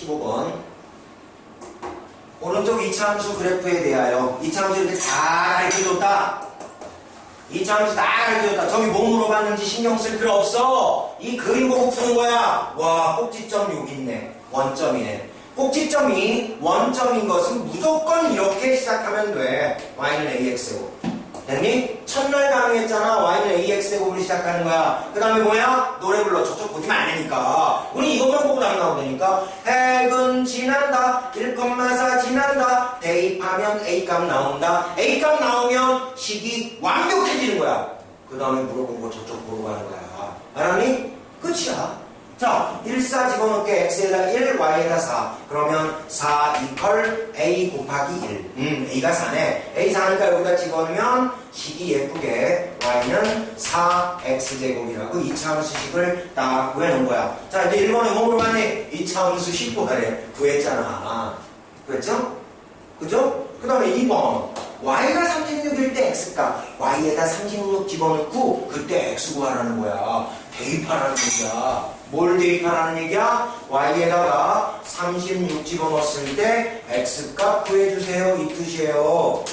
15번. 오른쪽 이차함수 그래프에 대하여 이차함수 이렇게 다 가르쳐줬다. 이차함수 다 가르쳐줬다. 저기 뭐 물어봤는지 신경 쓸 필요 없어. 이 그림 보고 푸는 거야. 와, 꼭지점 여기 있네. 원점이네. 꼭지점이 원점인 것은 무조건 이렇게 시작하면 돼. y는 ax고. 됐니? 첫날 강의했잖아. y는 ax제곱으로 시작하는 거야. 그 다음에 뭐야? 노래 불러. 저쪽 보지 말라니까. 우리 이것만 보고 나가면 되니까. 핵은 지난다. 1,4 지난다. 대입하면 A값 나온다. A값 나오면 식이 완벽해지는 거야. 그 다음에 물어본 거 저쪽 보러 가는 거야. 알았니? 끝이야. 자, 1, 4 집어넣게 x에다 1, y에다 4. 그러면 4 이퀄 a 곱하기 1. 음, a가 4네. a 4니까 여기다 집어넣으면 식이 예쁘게 y는 4x제곱이라고 이차함수식을 딱 구해놓은 거야. 자, 이제 1번에 뭐 물어봤니? 이차함수식 구하래. 구했잖아. 그랬죠? 그죠? 그 다음에 2번. y가 36일 때 x값. y에다 36 집어넣고 그때 x 구하라는 거야. 대입하라는 얘기야. 뭘 대입하라는 얘기야? y에다가 36 집어넣었을 때 x값 구해주세요. 이 뜻이에요.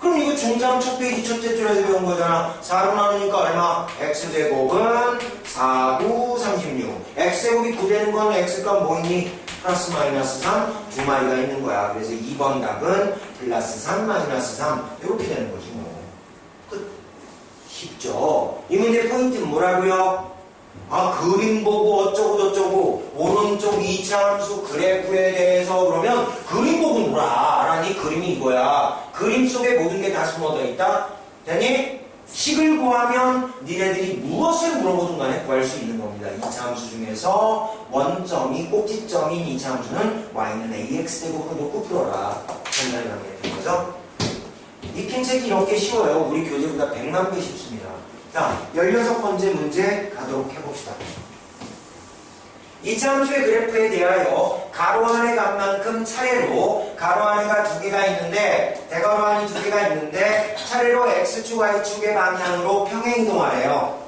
그럼 이거 중3 첫 페이지 첫째 줄에서 배운 거잖아. 4로 나누니까 얼마? x제곱은 4, 9, 36. x제곱이 9 되는 건 x값 뭐 있니? 플러스 마이너스 3, 두 마리가 있는 거야. 그래서 2번 답은 플러스 3, 마이너스 3. 이렇게 되는 거지 뭐. 끝. 쉽죠? 이 문제 포인트는 뭐라고요? 아, 그림 보고 어쩌고 저쩌고, 오른쪽 이차함수 그래프에 대해서 그러면 그림 보고 놀아. 알아니? 그림이 이거야. 그림 속에 모든 게 다 숨어져 있다? 되니? 식을 구하면 니네들이 무엇을 물어보든 간에 구할 수 있는 겁니다. 이차함수 중에서 원점이 꼭지점인 이차함수는 y는 ax제곱으로 놓고 풀어라. 간단히 하게 거죠? 익힌 책이 이렇게 쉬워요. 우리 교재보다 100만 배 쉽습니다. 자, 16번째 문제 가도록 해봅시다. 이차함수의 그래프에 대하여 가로 안의 값만큼 차례로 가로 안에가 두 개가 있는데 대가로 안이 두 개가 있는데 차례로 x축, y축의 방향으로 평행 이동하래요.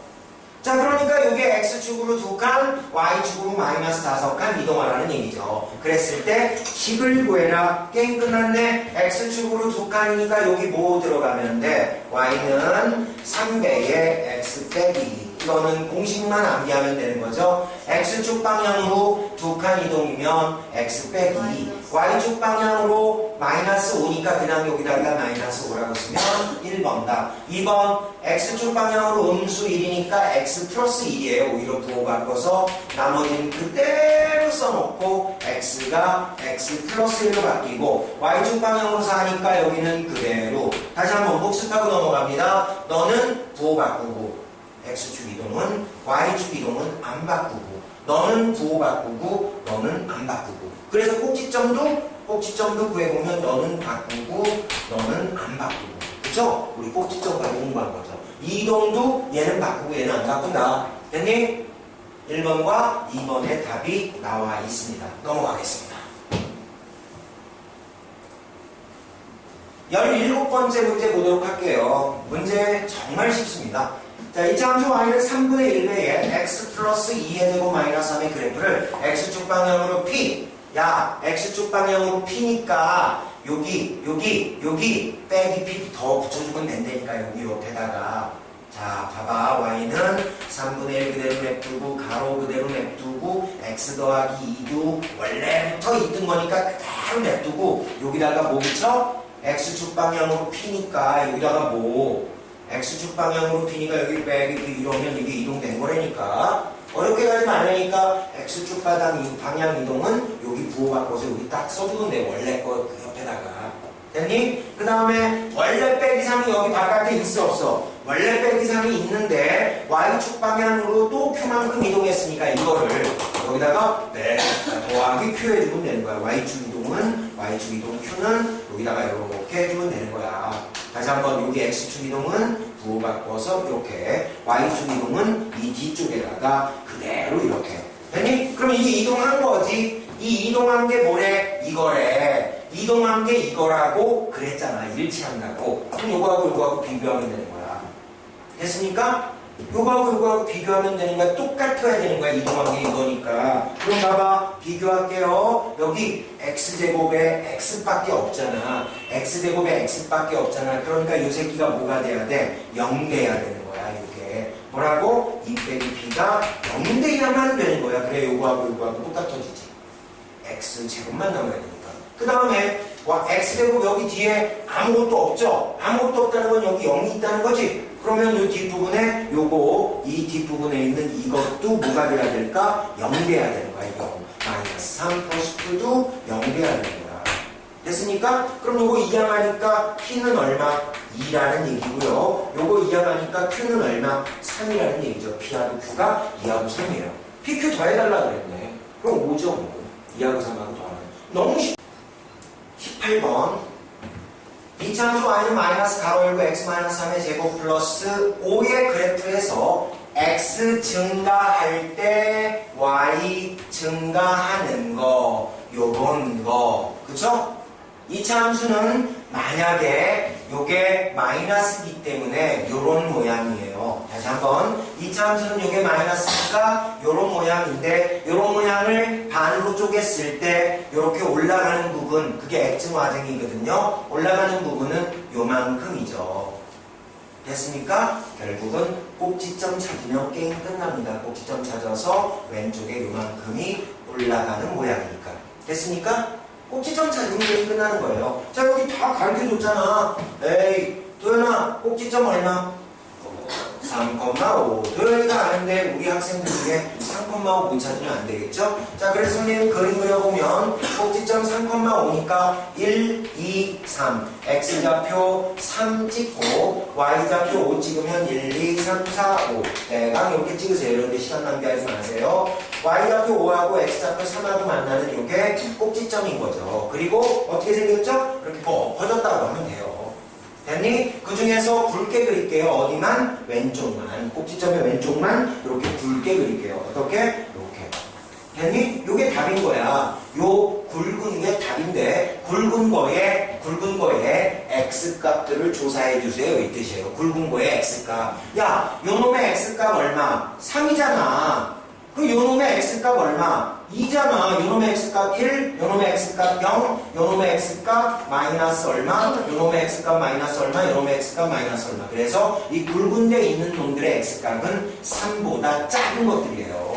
자 그러니까 이게 x축으로 두 칸, y축으로 마이너스 다섯 칸 이동하라는 얘기죠. 그랬을 때 식을 구해라. 게임 끝났네. x축으로 두 칸이니까 여기 뭐 들어가면 돼? y는 3배의 x 빼기 이거는 공식만 암기하면 되는 거죠. x축 방향으로 두 칸 이동이면 x 빼기 y축 방향으로 마이너스 5니까 그냥 여기다가 마이너스 5라고 쓰면 1번 다 2번 x축 방향으로 음수 1이니까 x 플러스 2예요. 오히려 부호 바꿔서 나머지는 그대로 써놓고 x가 x 플러스 1로 바뀌고 y축 방향으로 4니까 여기는 그대로 다시 한번 복습하고 넘어갑니다. 너는 부호 바꾸고 X축 이동은 Y축 이동은 안 바꾸고 너는 부호 바꾸고 너는 안 바꾸고. 그래서 꼭지점도 꼭지점도 구해보면 너는 바꾸고 너는 안 바꾸고. 그쵸? 우리 꼭지점 가지고 공부한 거죠. 이동도 얘는 바꾸고 얘는 안 바꾼다. 됐니? 1번과 2번의 답이 나와 있습니다. 넘어가겠습니다. 17번째 문제 보도록 할게요. 문제 정말 쉽습니다 자, 이 함수 y는 3분의 1배의 x 플러스 2의 제곱 마이너스 3의 그래프를 x축 방향으로 p 야, x축 방향으로 p니까 여기, 여기, 여기 빼기 p 더 붙여주면 된다니까 여기 옆에다가. 자, 봐봐. Y는 3분의 1 그대로 냅두고 가로 그대로 냅두고 x 더하기 2도 원래부터 있던 거니까 그대로 냅두고 여기다가 뭐 붙여? x축 방향으로 p니까 여기다가 뭐 X축 방향으로 피니까 여기 빼기 이러면 이게 이동된 거라니까. 어렵게 가지 말라니까 X축 바닥 이 방향 이동은 여기 부호 바꿔서 여기 딱 써주면 돼 원래 거 그 옆에다가. 됐니? 그 다음에 원래 빼기 3이 여기 바깥에 있어 없어? 원래 빼기 3이 있는데 Y축 방향으로 또 Q만큼 이동했으니까 이거를 여기다가 네 더하기 Q 해주면 되는 거야. Y축 이동 은 Y축 이동 Q는 여기다가 이렇게 해주면 되는 거야. 다시 한번 여기 X축 이동은 부호 바꿔서 이렇게 Y축 이동은 이 뒤쪽에다가 그대로 이렇게. 됐니? 그럼 이게 이동한 거지. 이 이동한 게 뭐래? 이거래. 이동한 게 이거라고 그랬잖아. 일치한다고. 그럼 이거하고 이거하고 비교하면 되는 거야. 됐습니까? 요거하고 요거하고 비교하면 되는 거야. 똑같아야 되는 거야. 이동한 게 이거니까. 그럼 봐봐. 비교할게요. 여기 x제곱에 x밖에 없잖아. x제곱에 x밖에 없잖아. 그러니까 이 새끼가 뭐가 돼야 돼? 0 돼야 되는 거야. 이렇게. 뭐라고? 2 빼기 b가 0 돼야만 되는 거야. 그래 요거하고 요거하고 똑같아지지. x제곱만 나와야 되니까. 그 다음에 와 x제곱 여기 뒤에 아무것도 없죠? 아무것도 없다는 건 여기 0이 있다는 거지? 그러면 이 뒷부분에 요거 이 뒷부분에 있는 이것도 뭐가 돼야 될까? 0 돼야 되는 거야 0 마이너스 3 플러스 2도 0 돼야 되는 거야 됐습니까? 그럼 요거 이항하니까 p는 얼마? 2라는 얘기고요 요거 이항하니까 q는 얼마? 3이라는 얘기죠 p하고 q가 2하고 3이에요 pq 더해달라 그랬네 그럼 5죠 뭐 2하고 3하고 더하면 너무 쉽 18번 이차함수 y는 마이너스 가로 열고 x 마이너스 3의 제곱 플러스 5의 그래프에서 x 증가할 때 y 증가하는 거 요런 거 그쵸? 이차함수는 만약에 요게 마이너스기 때문에 요런 모양이에요. 다시 한번 이차함수는 요게 마이너스니까 요런 모양인데 요런 모양을 반으로 쪼갰을 때 요렇게 올라가는 부분 그게 액증화증이거든요. 올라가는 부분은 요만큼이죠. 됐습니까? 결국은 꼭지점 찾으면 게임 끝납니다. 꼭지점 찾아서 왼쪽에 요만큼이 올라가는 모양이니까. 됐습니까? 꼭지점 찾으면 게임 끝나는 거예요 자 여기 다 가르쳐줬잖아 에이 도현아 꼭지점 얼마? 3,5 도현이가 아는데 우리 학생들 중에 3,5못 찾으면 안 되겠죠? 자 그래서 선생님 그림 그려보면 꼭지점 3,5니까 1, 2, 3 x좌표 3 찍고 y좌표 5 찍으면 1, 2, 3, 4, 5 대강 이렇게 찍으세요 이런데 시간 낭비하지 마세요 y좌표 5하고 x좌표 3하고 만나는 이게 꼭지점인 거죠 그리고 어떻게 생겼죠? 이렇게 엎어졌다고 하면 돼요 됐니? 그 중에서 굵게 그릴게요. 어디만? 왼쪽만. 꼭지점의 왼쪽만 이렇게 굵게 그릴게요. 어떻게? 됐니? 요게 답인 거야. 요 굵은 게 답인데 굵은 거에 굵은 거에 x 값들을 조사해 주세요. 이 뜻이에요. 굵은 거에 x 값. 야, 요 놈의 x 값 얼마? 3이잖아. 그 요놈의 x값 얼마? 2잖아. 요놈의 x값 1, 요놈의 x값 0, 요놈의 x값 마이너스 얼마, 요놈의 x값 마이너스 얼마, 요놈의 x값 마이너스 얼마. 그래서 이 굵은 데 있는 놈들의 x값은 3보다 작은 것들이에요.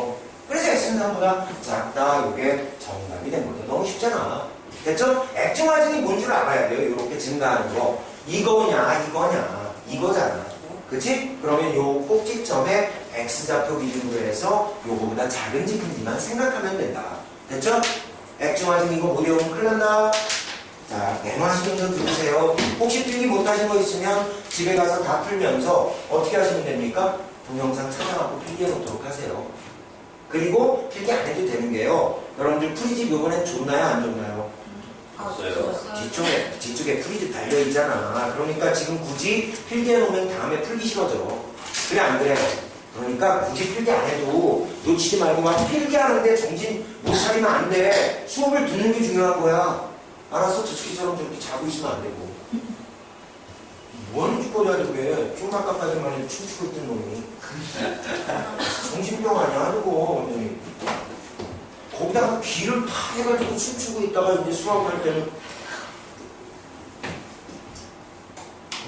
3보다 작다. 요게 정답이 된 거죠. 너무 쉽잖아. 됐죠? 액정화증이 뭔 줄 알아야 돼요. 이렇게 증가하는 거. 이거냐, 이거냐, 이거잖아. 그치? 그러면 요 꼭지점에 x좌표 기준으로 해서 요거보다 작은지 큰지만 생각하면 된다. 됐죠? 액정화증 이거 못 외우면 큰일 난다. 자, 메모하시면 좀 들으세요. 혹시 필기 못하신 거 있으면 집에 가서 다 풀면서 어떻게 하시면 됩니까? 동영상 찾아갖고 필기해 놓도록 하세요. 그리고 필기 안 해도 되는 게요. 여러분들 프리집 요번엔 좋나요? 안 좋나요? 없어요. 뒤쪽에, 뒤쪽에 풀이도 달려있잖아. 그러니까 지금 굳이 필기해 놓으면 다음에 풀기 싫어져. 그래, 안 그래? 그러니까 굳이 필기 안 해도 놓치지 말고 막 필기하는데 정신 못 차리면 안 돼. 수업을 듣는 게 중요한 거야. 알았어? 저새끼처럼 저렇게 자고 있으면 안 되고. 뭐하는 짓거리 그래? 좀 아까까지만 해도 춤추고 있던 놈이. 정신병 아니야, 완전히. 거기다가 귀를 다 해가지고 춤추고 있다가 이제 수학할 때는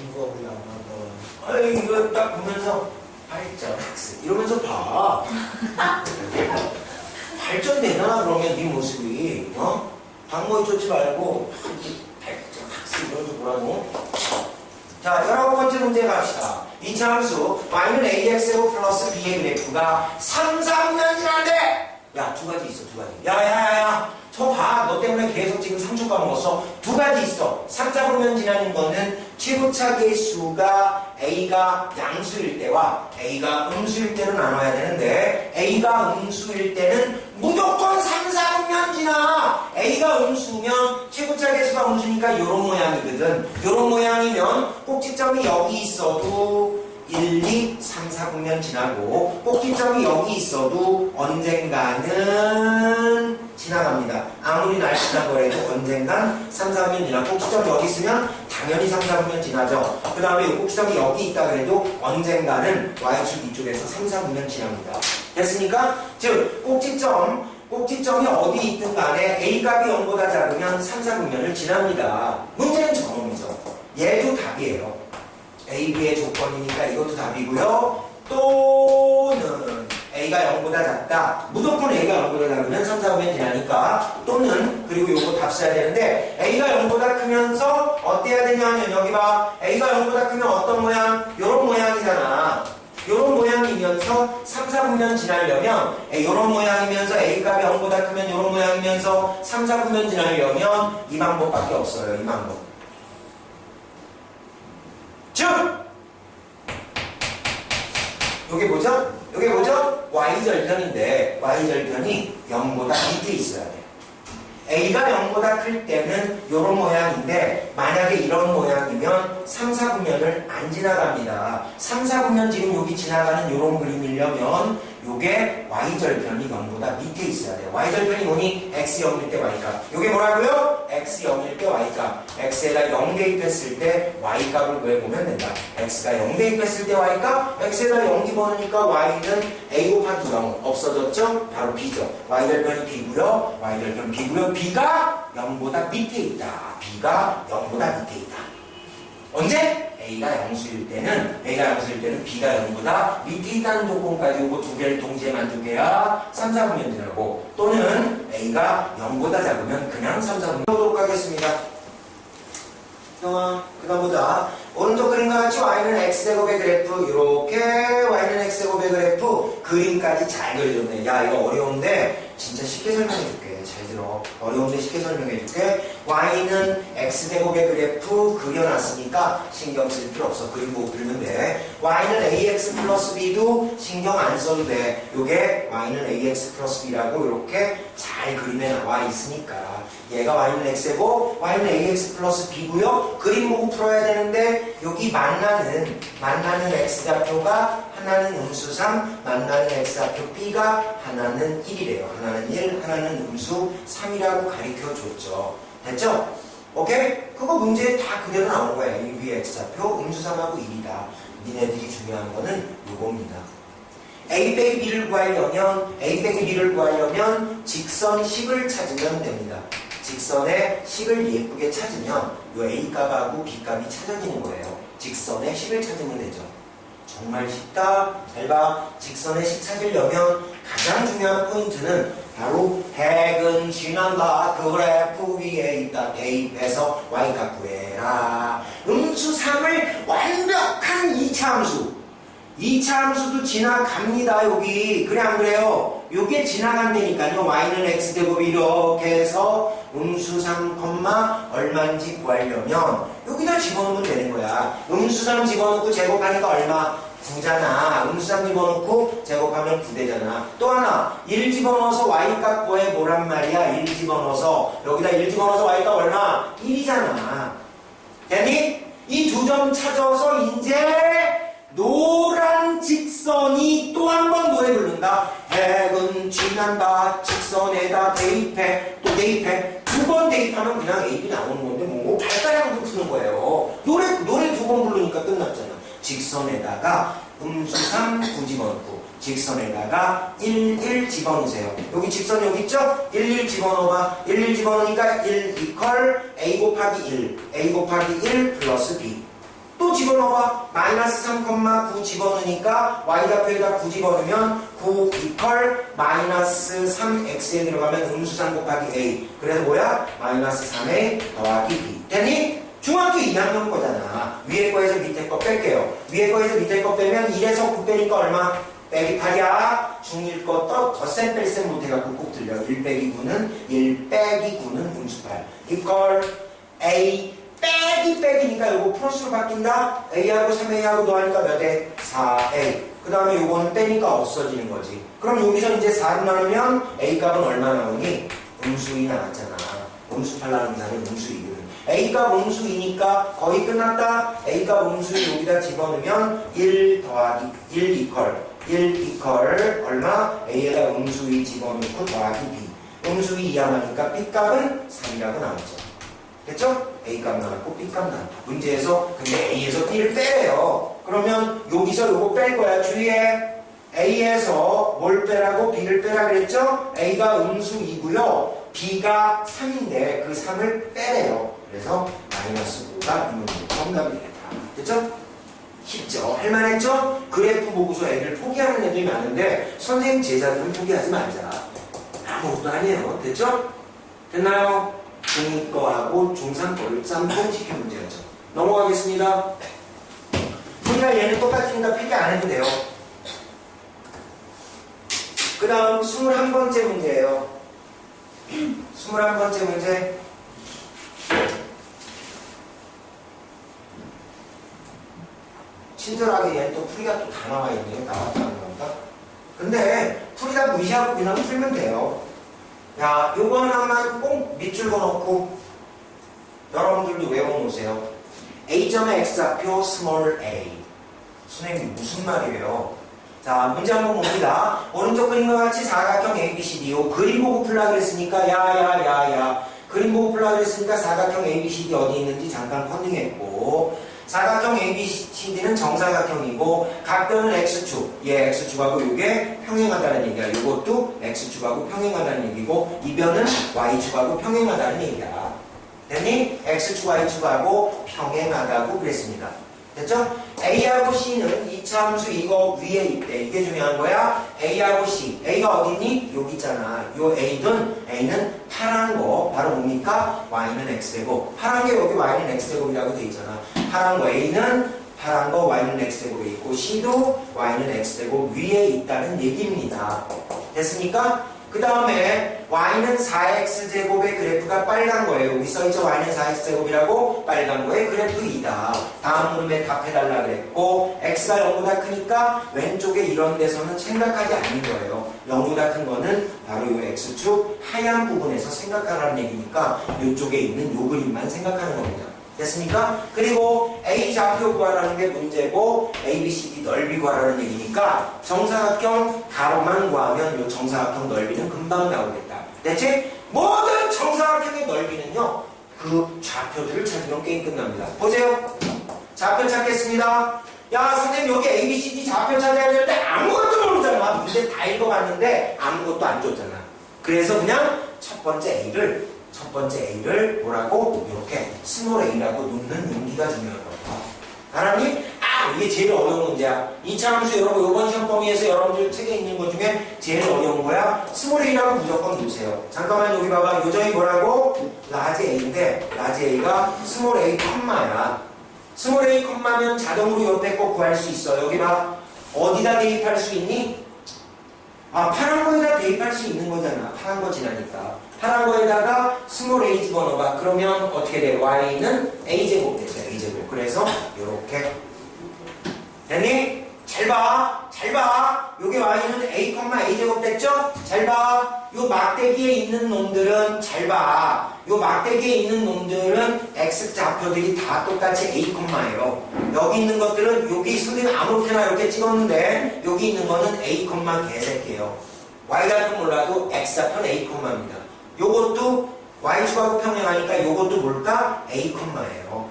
이거 우리 안 하고 아이 이거 딱 보면서 발전 학습 이러면서 봐 발전 되잖아 그러면 네 모습이 어? 방모에 쫓지 말고 발전 학습 이러면서 보라고 자, 열아홉 번째 문제 갑시다. 이차 함수 y는 ax제곱 플러스 b의 그래프가 3, 4분면이라는데 야, 두 가지 있어, 두 가지. 야, 야, 야, 야. 저 봐. 너 때문에 계속 지금 3초 까먹었어. 두 가지 있어. 3, 4분면 지나는 거는 최고차계의 수가 a가 양수일 때와 a가 음수일 때로 나눠야 되는데 a가 음수일 때는 무조건 3, 4분면 지나. a가 음수면 최고차계의 수가 음수니까 이런 모양이거든. 이런 모양이면 꼭지점이 여기 있어도 1, 2, 3, 4분면 지나고 꼭지점이 여기 있어도 언젠가는 지나갑니다. 아무리 날씨 지난 거라도 언젠간 3, 4분 지나 꼭지점이 여기 있으면 당연히 3, 4분면 지나죠. 그 다음에 이 꼭지점이 여기 있다 그래도 언젠가는 y축 이쪽에서 3, 4분면 지납니다. 됐습니까? 즉 꼭지점 꼭지점이 어디 있든 간에 A값이 0보다 작으면 3, 4분면을 지납니다. 문제는 저놈이죠. 얘도 답이에요. A, B의 조건이니까 이것도 답이고요. 또는 A가 0보다 작다. 무조건 A가 0보다 작으면 3, 4분면 지나니까 또는 그리고 요거 답 써야 되는데 A가 0보다 크면서 어때야 되냐면 여기 봐. A가 0보다 크면 어떤 모양? 요런 모양이잖아. 요런 모양이면서 3, 4분면 지나려면 에, 요런 모양이면서 A값이 0보다 크면 요런 모양이면서 3, 4분면 지나려면 이 방법밖에 없어요. 이 방법. 요게 뭐죠? 요게 뭐죠? y절편인데 y절편이 0보다 밑에 있어야 돼. a가 0보다 클 때는 요런 모양인데 만약에 이런 모양이면 3, 4분면을 안 지나갑니다. 3, 4분면 지금 여기 지나가는 요런 그림이려면 요게 y절편이 0보다 밑에 있어야 돼요. y절편이 뭐니? x 0일 때 y값. 요게 뭐라고요? x 0일 때 y값. x에다 0 대입했을 때 y값을 구해보면 된다. x가 0 대입했을 때 y값, x에다 0 집어넣으니까 y는 a 곱하기 0 없어졌죠? 바로 b죠. y절편이 b고요. y절편 b고요. b가 0보다 밑에 있다. b가 0보다 밑에 있다. 언제? A가 0수일 때는 A가 0수일 때는 B가 0보다 밑에 있다는 조건까지 오고 두 개를 동시에 만족해야 3, 4분면 지나고 또는 A가 0보다 작으면 그냥 3, 4분면 보도록 하겠습니다. 형아, 그 다음 보자. 오른쪽 그림과 같이 y는 x제곱의 그래프 이렇게 y는 x제곱의 그래프 그림까지 잘 그려줬네. 야 이거 어려운데 진짜 쉽게 설명해줄게. 잘 들어. 어려운데 쉽게 설명해 줄게. y는 x제곱의 그래프 그려놨으니까 신경 쓸 필요 없어. 그림 보고 그리면 돼. y는 ax 플러스 b도 신경 안 써도 돼. 요게 y는 ax 플러스 b라고 이렇게 잘 그림에 나와 있으니까 얘가 y는 x고 y는 ax 플러스 b고요. 그림 보고 풀어야 되는데 여기 만나는 만나는 x좌표가 하나는 음수 3, 만나는 x좌표 b가 하나는 1이래요. 하나는 1, 하나는 음수 3이라고 가르쳐 줬죠. 됐죠? 오케이? 그거 문제에 다 그대로 나온 거야. 이 위에 x좌표 음수 3하고 1이다. 니네들이 중요한 거는 요겁니다. a 빼기 b를 구하려면 a 빼기 b를 구하려면 직선 식을 찾으면 됩니다. 직선의 식을 예쁘게 찾으면 요 a 값하고 b 값이 찾아지는 거예요. 직선의 식을 찾으면 되죠. 정말 쉽다. 잘 봐. 직선의 식 찾으려면 가장 중요한 포인트는 바로 핵은 지난다. 그 그래프 위에 있다. 대입해서 y값 구해라. 음수 3을 완벽한 2차 함수. 2차 함수도 지나갑니다 여기 그래 안 그래요 요게 지나간다니까요 y는 x제곱이 이렇게 해서 음수 3, 얼마인지 구하려면 여기다 집어넣으면 되는 거야 음수 3 집어넣고 제곱하니까 얼마? 9잖아 음수 3 집어넣고 제곱하면 9되잖아 또 하나 1 집어넣어서 y값 구해 보란 말이야 1 집어넣어서 여기다 1 집어넣어서 y값 얼마? 1이잖아 됐니? 이 두 점 찾아서 이제 노란 직선이 또 한 번 노래 부른다. 핵은 지난다. 직선에다 대입해. 또 대입해. 두 번 대입하면 그냥 AB 나오는 건데 뭐 발가락으로 푸는 거예요. 노래 노래 두 번 부르니까 끝났잖아. 직선에다가 음수 3 9 집어넣고 직선에다가 1, 1 집어넣으세요. 여기 직선 여기 있죠? 1, 1 집어넣어봐. 1, 1 집어넣으니까 1 이퀄 A 곱하기 1. A 곱하기 1 플러스 B. 또 집어넣어봐. 마이너스 3,9 집어넣으니까 y좌표에다 9 집어넣으면 9 이퀄 마이너스 3x에 들어가면 음수 3 곱하기 a. 그래서 뭐야? 마이너스 3a 더하기 b. 됐니? 중학교 2학년 거잖아. 위에 거에서 밑에 거 뺄게요. 위에 거에서 밑에 거 빼면 1에서 9 빼니까 얼마? 빼기 8이야. 중1 거더 덧셈 뺄셈 못해갖고 꼭 들려. 1 빼기 9는 1 빼기 9는 음수 8. 이퀄 a 빼기 빼기니까 이거 플러스로 바뀐다. A하고 3A하고 더하니까 몇 에? 4A. 그 다음에 요거는 빼니까 없어지는 거지. 그럼 여기서 이제 4를 나누면 A 값은 얼마 나오니? 음수 2 나왔잖아. 음수 8 나누는 사람이 음수 2는. A 값 음수 2니까 거의 끝났다. A 값 음수 2 여기다 집어넣으면 1 더하기 1 이퀄. 1 이퀄 얼마? A에다 음수 2 집어넣고 더하기 B. 음수이 이하나니까 B값은 3이라고 나왔죠. 됐죠? A값 나왔고 B값 나왔고 문제에서 근데 A에서 B를 빼래요. 그러면 여기서 요거 뺄 거야. 주의해. A에서 뭘 빼라고 B를 빼라 그랬죠? A가 음수 2고요. B가 3인데 그 3을 빼래요. 그래서 마이너스 5가 이 문제 정답이 되겠다. 됐죠? 쉽죠? 할만했죠? 그래프 보고서 애들 포기하는 애들이 많은데 선생님 제자들은 포기하지 말자. 아무것도 아니에요. 됐죠? 됐나요? 중2 거하고 중3 거를 짬뽕 시킨 문제였죠. 넘어가겠습니다. 우리가 얘는 똑같으니까 필기 안 해도 돼요. 그 다음 21번째 문제예요. 21번째 문제. 친절하게 얘는 또 풀이가 또 다 나와 있네요. 나왔다 안 나왔다. 근데 풀이 다 무시하고 그냥 풀면 돼요. 야, 요거 하나만 꼭 밑줄 그어놓고 여러분들도 외워놓으세요. A점의 X좌표 스몰 a. 선생님 무슨 말이에요? 자, 문제 한번 봅니다. 오른쪽 그림과 같이 사각형 ABCD요. 그림 보고 풀라 그랬으니까 야 야 야 야. 그림 보고 풀라 그랬으니까 사각형 ABCD 어디 있는지 잠깐 컨닝했고 사각형 ABCD는 정사각형이고 각도는 X축. 얘 X축하고 이게 평행하다는 얘기야. 이것도 X축하고 평행하다는 얘기고 이 변은 Y축하고 평행하다는 얘기야. 됐니? X축, Y축하고 평행하다고 그랬습니다. 됐죠? A하고 C는 이차함수 이거 위에 있대. 이게 중요한 거야. A하고 C. A가 어딨니? 여기 있잖아. 요 A는, A는 파란 거. 바로 뭡니까? Y는 X제곱. 파란 게 여기 Y는 X제곱이라고 돼 있잖아. 파란 거 A는 파란 거 Y는 X제곱에 있고 C도 Y는 X제곱 위에 있다는 얘기입니다. 됐습니까? 그 다음에 y는 4x제곱의 그래프가 빨간 거예요. 여기 써있죠? y는 4x제곱이라고 빨간 거의 그래프 2다. 다음 물음에 답해달라 그랬고 x가 0보다 크니까 왼쪽에 이런 데서는 생각하지 않는 거예요. 0보다 큰 거는 바로 이 x축 하얀 부분에서 생각하라는 얘기니까 이쪽에 있는 요 그림만 생각하는 겁니다. 됐습니까? 그리고 A 좌표 구하라는 게 문제고 A, B, C, D 넓이 구하라는 얘기니까 정사각형 가로만 구하면 이 정사각형 넓이는 금방 나오겠다. 됐지? 모든 정사각형의 넓이는요. 그 좌표들을 찾으면 게임 끝납니다. 보세요. 좌표 찾겠습니다. 야 선생님 여기 A, B, C, D 좌표 찾아야 되는데 아무것도 모르잖아. 문제 다 읽어봤는데 아무것도 안 줬잖아. 그래서 그냥 첫 번째 A를 첫 번째 A를 뭐라고 이렇게 스몰 A라고 놓는 용기가 중요한 거예요. 알았니? 아 이게 제일 어려운 문제야. 이차 함수 여러분 이번 시험 범위에서 여러분들 책에 있는 것 중에 제일 어려운 거야. 스몰 A라고 무조건 놓으세요. 잠깐만 여기 봐봐. 요정이 뭐라고? 라지 A인데 라지 A가 스몰 A 컴마야. 스몰 A 컴마면 자동으로 옆에 거 구할 수 있어. 여기 봐. 어디다 대입할 수 있니? 아, 파란 거에다 대입할 수 있는 거잖아. 파란 거 지나니까. 파란 거에다가 스몰 a 집어넣어봐. 그러면 어떻게 돼? y는 a제곱 되죠. a제곱. 그래서 이렇게 됐니? 잘 봐. 잘 봐. 여기 y는 a, a제곱 됐죠? 잘 봐. 요 막대기에 있는 놈들은 잘 봐. 요 막대기에 있는 놈들은 x 좌표들이 다 똑같이 a, 예요 여기 있는 것들은 여기 선생님 아무렇게나 이렇게 찍었는데 여기 있는 거는 a, 개새끼예요. y 좌표 몰라도 x 좌표는 a, 입니다 요것도 y축하고 평행하니까 요것도 뭘까? a, 예요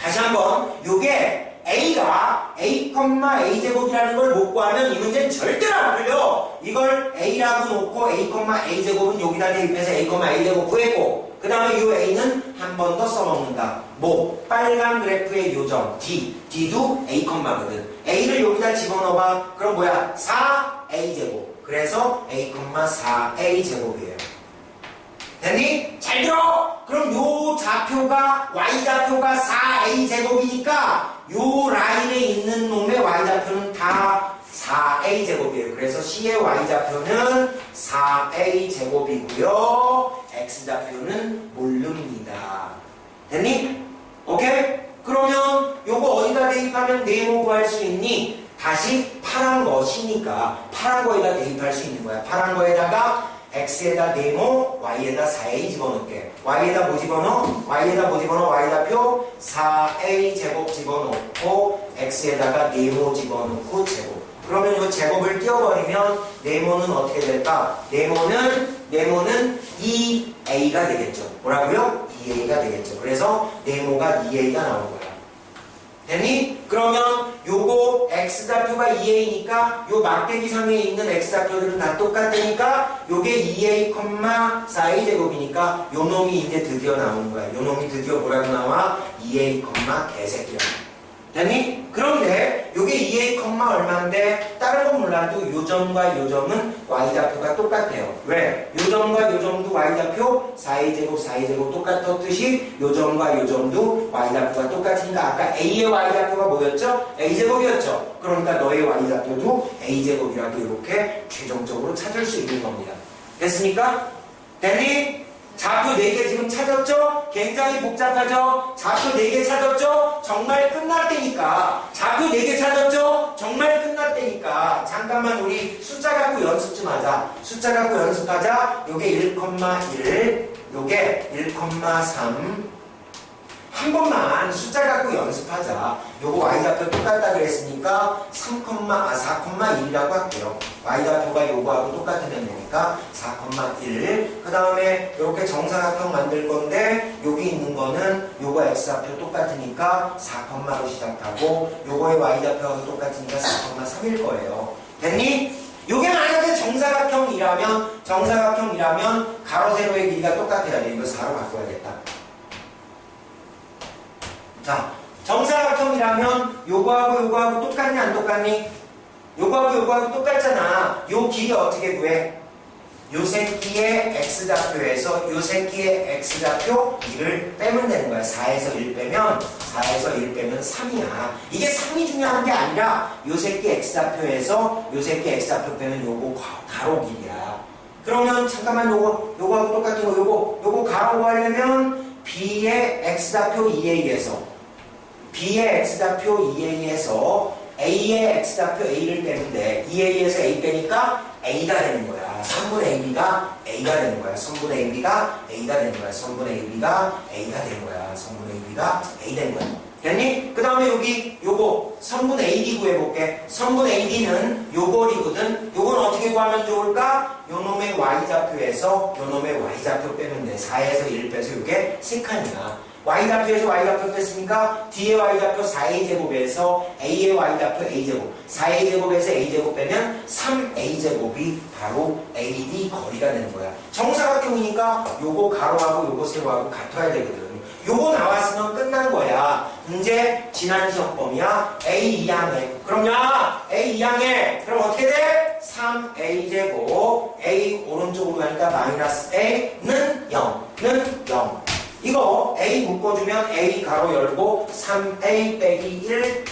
다시 한번 요게 a가 a, a 제곱이라는 걸 못 구하면 이 문제는 절대로 안 풀려. 이걸 a라고 놓고 a, a 제곱은 여기다 대입해서 a, a 제곱 구했고 그 다음에 이 a는 한 번 더 써먹는다. 뭐 빨간 그래프의 요점 d, d도 a, 거든 a를 여기다 집어넣어봐. 그럼 뭐야? 4a 제곱. 그래서 a, 4a 제곱이에요. 됐니? 잘 들어! 그럼 요 좌표가 y좌표가 4a 제곱이니까 요 라인에 있는 놈의 y좌표는 다 4a 제곱이에요. 그래서 c의 y좌표는 4a 제곱이고요. x좌표는 모릅니다. 됐니? 오케이? 그러면 요거 어디다 대입하면 네모 구할 수 있니? 다시 파란 것이니까 파란 거에다 대입할 수 있는 거야. 파란 거에다가 x에다 네모, y에다 4a 집어넣을게. y에다 뭐 집어넣어? y에다 뭐 집어넣어? y다표 4a 제곱 집어넣고 x에다가 네모 집어넣고 제곱. 그러면 이 제곱을 띄워버리면 네모는 어떻게 될까? 네모는 네모는 2a가 되겠죠. 뭐라고요? 2a가 되겠죠. 그래서 네모가 2a가 나온 거야. 됐니? 그러면 요거 x좌표가 2a니까 요 막대기 상에 있는 x좌표들은 다 똑같으니까 요게 2a, 4a 제곱이니까 요 놈이 이제 드디어 나오는 거야. 요 놈이 드디어 뭐라고 나와? 2a, 개새끼야. 됐니? 그런데 요게 2a, 얼마인데 다른 건 몰라도 요 점과 요 점은 y좌표가 똑같아요. 왜? 요 점과 요 점도 y좌표 4a 제곱 4a 제곱 똑같았듯이 요 점과 요 점도 y좌표가 똑같으니까 아까 a의 y좌표가 뭐였죠? a 제곱이었죠. 그러니까 너의 y좌표도 a 제곱이라고 이렇게 최종적으로 찾을 수 있는 겁니다. 됐습니까? 됐니? 좌표 4개 지금 찾았죠? 굉장히 복잡하죠? 좌표 4개 찾았죠? 정말 끝날 때니까. 좌표 4개 찾았죠? 정말 끝날 때니까. 잠깐만 우리 숫자 갖고 연습 좀 하자. 숫자 갖고 연습하자. 요게 1,1, 요게 1,3. 한 번만 숫자 갖고 연습하자. 요거 y좌표 똑같다 그랬으니까 3, 아 4,1이라고 할게요. y좌표가 요거하고 똑같으면 되니까 4,1. 그 다음에 이렇게 정사각형 만들 건데 여기 있는 거는 요거 x좌표 똑같으니까 4,로 시작하고 요거의 y좌표하고 똑같으니까 4,3일 거예요. 됐니? 요게 만약에 정사각형이라면 정사각형이라면 가로 세로의 길이가 똑같아야 돼. 이거 4로 바꿔야겠다. 자, 정사각형이라면 요거하고 요거하고 똑같니 안 똑같니? 요거하고 요거하고 똑같잖아. 요 길이 어떻게 구해? 요 새끼의 x좌표에서 요 새끼의 x좌표 1을 빼면 되는 거야. 4에서 1 빼면 4에서 1 빼면 3이야. 이게 3이 중요한 게 아니라 요 새끼 x좌표에서 요 새끼 x좌표 빼면 요거 가- 가로 길이야. 그러면 잠깐만 요거 요거하고 똑같은 거 요거 요거 가로 구하려면 b의 x좌표 2a에서 b의 x좌표 2a에서 a의 x좌표 a를 빼는데 2a에서 a 빼니까 a가 되는 거야. 3분의 ab가 a가 되는 거야. 3분의 ab가 a가 되는 거야. 3분의 ab가 a가 되는 거야. 3분의 ab가 a 되는 거야. 됐니? 그 다음에 여기 요거 3분의 ad 구해볼게. 3분의 ad는 요거리거든. 요건 어떻게 구하면 좋을까? 요 놈의 y좌표에서 요 놈의 y좌표 돼. 4에서 1 빼서 요게 3칸이야. Y좌표에서 y좌표 뺐으니까? d의 y좌표 4a 제곱에서 a의 y좌표 a 제곱 4a 제곱에서 a 제곱 빼면 3a 제곱이 바로 AD 거리가 되는 거야. 정사각형이니까 요거 가로하고 요거 세로하고 같아야 되거든. 요거 나왔으면 끝난 거야. 이제 지난 시험 범위야. a 2항에 그럼 야 a 2항에 그럼 어떻게 돼? 3a 제곱. a 오른쪽으로 가니까 마이너스 a는 0는 0 이거 A 묶어주면 A 가로 열고 3A 빼기 1은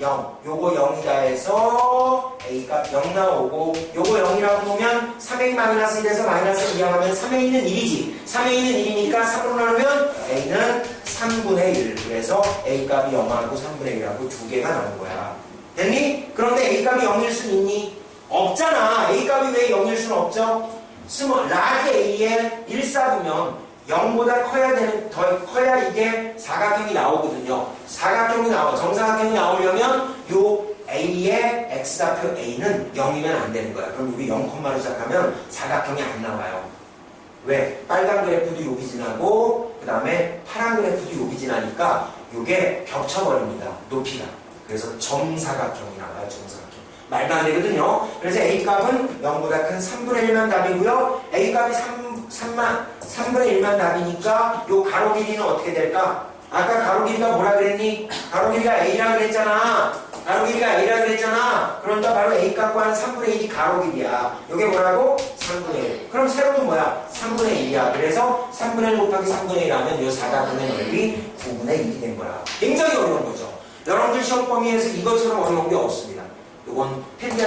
0. 요거 0이다 해서 A가 0 나오고 요거 0이라고 보면 3A 마이너스 1에서 마이너스 2 하면 3A는 1이지. 3A는 1이니까 3으로 나누면 A는 3분의 1. 그래서 A 값이 0하고 3분의 1하고 두 개가 나온 거야. 됐니? 그런데 A 값이 0일 수 있니? 없잖아. A 값이 왜 0일 수는 없죠? 스몰 라지 A에 1 쌓으면 0보다 커야 되는, 더 커야 이게 사각형이 나오거든요. 사각형이 나와. 정사각형이 나오려면 요 A의 X좌표 A는 0이면 안 되는 거야. 그럼 여기 0콤마로 시작하면 사각형이 안 나와요. 왜? 빨간 그래프도 여기 지나고, 그 다음에 파란 그래프도 여기 지나니까 요게 겹쳐버립니다. 높이가. 그래서 정사각형이 나와요. 정사각형. 말도 안 되거든요. 그래서 A 값은 0보다 큰 3분의 1만 답이고요. A 값이 3, 3만, 3분의 1만 답이니까 요 가로 길이는 어떻게 될까? 아까 가로 길이가 뭐라 그랬니? 가로 길이가 A라 그랬잖아. 가로 길이가 A라 그랬잖아. 그러니까 바로 A 값과 한 3분의 1이 가로 길이야. 요게 뭐라고? 3분의 1. 그럼 세로도 뭐야? 3분의 1이야. 그래서 3분의 1 곱하기 3분의 1 하면 요 사각형의 넓이 9분의 1이 된 거야. 굉장히 어려운 거죠. 여러분들 시험 범위에서 이것처럼 어려운 게 없습니다. 요건 필기